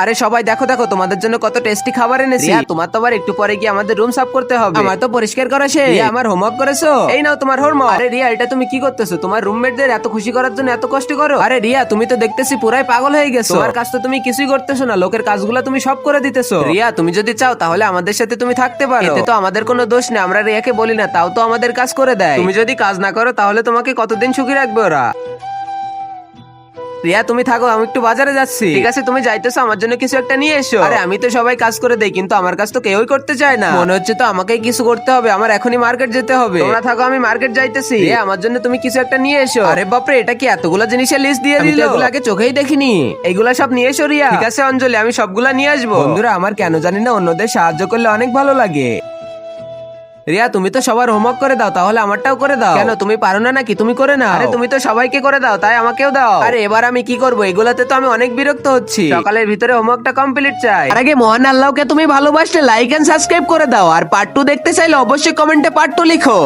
আরে সবাই দেখো দেখো তোমাদের জন্য কত টেস্টি খাবার এনেছি। তোমার তো আবার একটু পরে গিয়ে আমাদের রুম সাফ করতে হবে। আমার তো পরিষ্কার করা শেষ। আমার হোমওয়ার্ক করেছ? এই নাও তোমার হোমওয়ার্ক আরে রিয়া এটা তুমি কি করতেছো? তোমার রুমমেটদের এত খুশি করার জন্য এত কষ্ট করো? আরে রিয়া তুমি তো দেখতেছি পুরাই পাগল হয়ে গেছো। তোমার কাজ তো তুমি কিছুই করতেছো না। লোকের কাজগুলো তুমি সব করে দিতেছো। রিয়া তুমি যদি চাও তাহলে আমাদের সাথে তুমি থাকতে পারো। এতে তো আমাদের কোনো দোষ নেই। আমরা রিয়াকে বলি না তাও তো আমাদের কাজ করে দেয়। তুমি যদি কাজ না করো তাহলে তোমাকে কতদিন সুখী রাখবে ওরা? রিয়া তুমি থাকো আমি একটু বাজারে যাচ্ছি। ঠিক আছে তুমি যাইতেছো আমার জন্য কিছু একটা নিয়ে এসো। আরে আমি তো সবাই কাজ করে দেই কিন্তু আমার কাজ তো কেউই করতে চায় না। মনে হচ্ছে তো আমাকেই কিছু করতে হবে আমার এখনই মার্কেট যেতে হবে। তোমরা থাকো আমি মার্কেট যাইতেছি। রিয়া আমার জন্য তুমি কিছু একটা নিয়ে এসো। আরে বাপরে এটা কি এতগুলো জিনিসের লিস্ট দিয়ে দিল? এগুলো আগে চোখেই দেখিনি। এগুলা সব নিয়ে এসো রিয়া। ঠিক আছে অঞ্জলি আমি সবগুলা নিয়ে আসব। বন্ধুরা আমার কেন জানি না অন্যদের সাহায্য করলে অনেক ভালো লাগে। রিয়া তুমি তো সবার হোমওয়ার্ক করে দাও তাহলে আমারটাও করে দাও। কেন তুমি পারো না নাকি? তুমি করে না আরে তুমি তো সবাইকে করে দাও তাই আমাকেও দাও। আরে এবার আমি কি করব? এগুলাতে তো আমি অনেক বিরক্ত হচ্ছি। সকালের ভিতরে হোমওয়ার্কটা কমপ্লিট চাই। আর আগে মহান আল্লাহকে তুমি ভালোবাসলে লাইক এন্ড সাবস্ক্রাইব করে দাও। আর পার্ট টু দেখতে চাইলে অবশ্যই কমেন্টে পার্ট টু লিখো।